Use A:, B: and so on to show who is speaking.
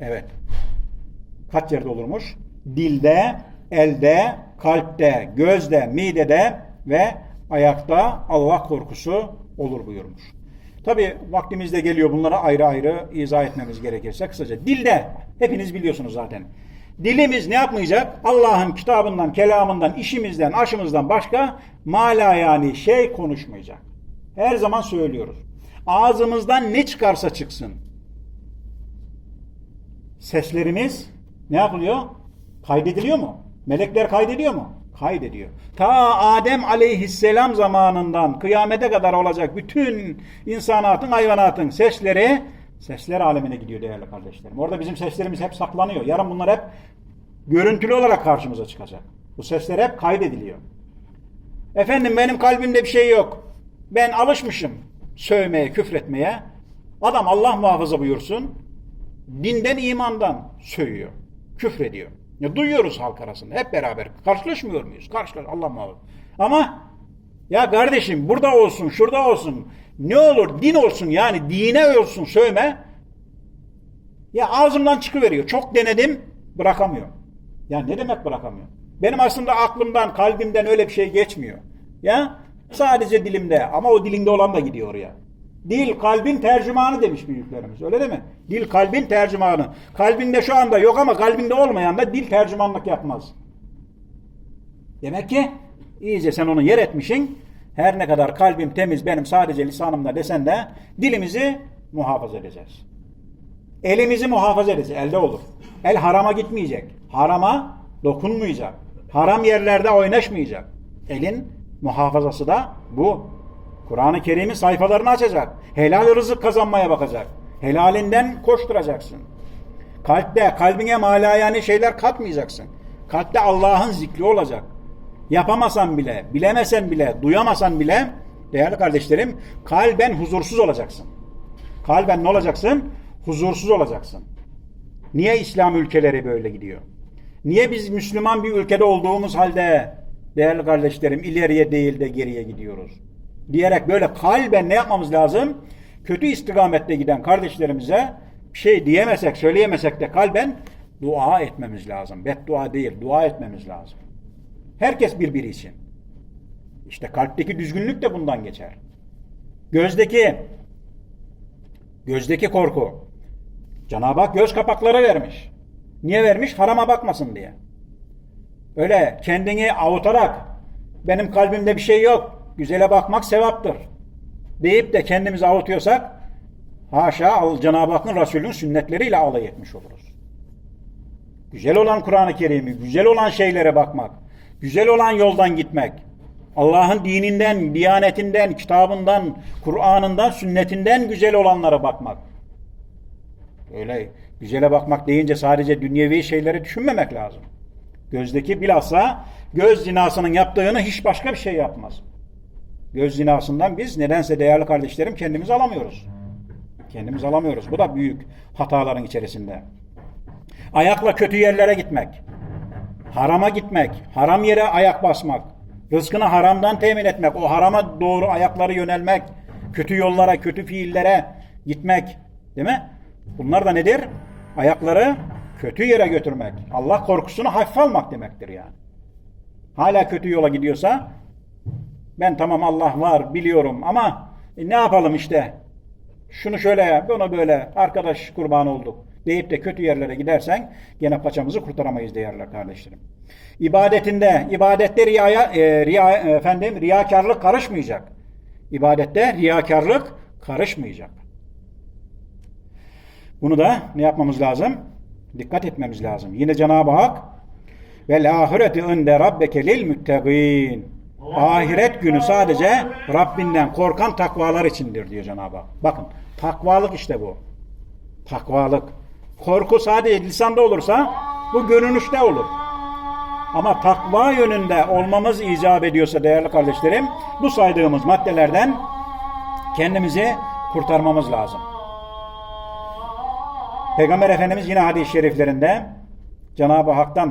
A: Evet. Kaç yerde olurmuş? Dilde, elde, kalpte, gözde, midede ve ayakta Allah korkusu olur buyurmuş. Tabi vaktimiz de geliyor bunlara ayrı ayrı izah etmemiz gerekirse kısaca. Dilde, hepiniz biliyorsunuz zaten. Dilimiz ne yapmayacak? Allah'ın kitabından, kelamından, işimizden, aşımızdan başka mala yani şey konuşmayacak. Her zaman söylüyoruz. Ağzımızdan ne çıkarsa çıksın. Seslerimiz ne yapılıyor? Kaydediliyor mu? Melekler kaydediyor mu? Kaydediyor. Ta Adem aleyhisselam zamanından kıyamete kadar olacak bütün insanatın, hayvanatın sesleri sesler alemine gidiyor değerli kardeşlerim. Orada bizim seslerimiz hep saklanıyor. Yarın bunlar hep görüntülü olarak karşımıza çıkacak. Bu sesler hep kaydediliyor. Efendim benim kalbimde bir şey yok. Ben alışmışım sövmeye, küfretmeye. Adam Allah muhafaza buyursun. Dinden, imandan sövüyor. Küfrediyor. Ya duyuyoruz halk arasında hep beraber. Karşılaşmıyor muyuz? Karşılaş Allah muhafaza. Ama ya kardeşim burada olsun, şurada olsun. Ne olur din olsun yani dine olsun sövme. Ya ağzımdan çıkıveriyor. Çok denedim bırakamıyor. Ya ne demek bırakamıyor? Benim aslında aklımdan, kalbimden öyle bir şey geçmiyor. Ya sadece dilimde ama o dilinde olan da gidiyor oraya. Dil kalbin tercümanı demiş büyüklerimiz. Öyle değil mi? Dil kalbin tercümanı. Kalbinde şu anda yok ama kalbinde olmayan da dil tercümanlık yapmaz. Demek ki iyice sen onu yer etmişsin. Her ne kadar kalbim temiz benim sadece lisanımda desen de dilimizi muhafaza edeceğiz. Elimizi muhafaza edeceğiz. Elde olur. El harama gitmeyecek. Harama dokunmayacak. Haram yerlerde oynaşmayacak. Elin muhafazası da bu. Kur'an-ı Kerim'in sayfalarını açacak. Helal rızık kazanmaya bakacak. Helalinden koşturacaksın. Kalpte, kalbine malayani şeyler katmayacaksın. Kalpte Allah'ın zikri olacak. Yapamasan bile, bilemesen bile, duyamasan bile değerli kardeşlerim kalben huzursuz olacaksın. Kalben ne olacaksın? Huzursuz olacaksın. Niye İslam ülkeleri böyle gidiyor? Niye biz Müslüman bir ülkede olduğumuz halde değerli kardeşlerim ileriye değil de geriye gidiyoruz? Diyerek böyle kalben ne yapmamız lazım? Kötü istikamette giden kardeşlerimize bir şey diyemesek, söyleyemesek de kalben dua etmemiz lazım. Beddua değil, dua etmemiz lazım. Herkes birbiri için. İşte kalpteki düzgünlük de bundan geçer. Gözdeki gözdeki korku. Cenab-ı Hak göz kapakları vermiş. Niye vermiş? Harama bakmasın diye. Öyle kendini avutarak benim kalbimde bir şey yok. Güzele bakmak sevaptır. Deyip de kendimizi avutuyorsak haşa Cenab-ı Hakk'ın Resulünün sünnetleriyle alay etmiş oluruz. Güzel olan Kur'an-ı Kerim'i, güzel olan şeylere bakmak, güzel olan yoldan gitmek, Allah'ın dininden, diyanetinden, kitabından, Kur'an'ından, sünnetinden güzel olanlara bakmak. Öyle güzele bakmak deyince sadece dünyevi şeyleri düşünmemek lazım. Gözdeki bilhassa göz zinasının yaptığını hiç başka bir şey yapmaz. Göz zinasından biz nedense değerli kardeşlerim kendimizi alamıyoruz. Kendimiz alamıyoruz. Bu da büyük hataların içerisinde. Ayakla kötü yerlere gitmek. Harama gitmek. Haram yere ayak basmak. Rızkını haramdan temin etmek. O harama doğru ayakları yönelmek. Kötü yollara, kötü fiillere gitmek. Değil mi? Bunlar da nedir? Ayakları kötü yere götürmek. Allah korkusunu hafife almak demektir yani. Hala kötü yola gidiyorsa ben tamam Allah var biliyorum ama e, ne yapalım işte şunu şöyle yap, bunu böyle arkadaş kurban olduk deyip de kötü yerlere gidersen gene paçamızı kurtaramayız değerli kardeşlerim. İbadetinde, ibadette riyaya, e, riya, efendim, riyakarlık karışmayacak. İbadette riyakarlık karışmayacak. Bunu da ne yapmamız lazım? Dikkat etmemiz lazım. Yine Cenab-ı Hak vel ahireti inde rabbeke lil müttegin. Ahiret günü sadece Rabbinden korkan takvalar içindir diyor Cenab-ı Hak. Bakın takvalık işte bu. Takvalık. Korku sadece lisanda olursa bu görünüşte olur. Ama takva yönünde olmamız icap ediyorsa değerli kardeşlerim bu saydığımız maddelerden kendimizi kurtarmamız lazım. Peygamber Efendimiz yine hadis-i şeriflerinde Cenab-ı Hak'tan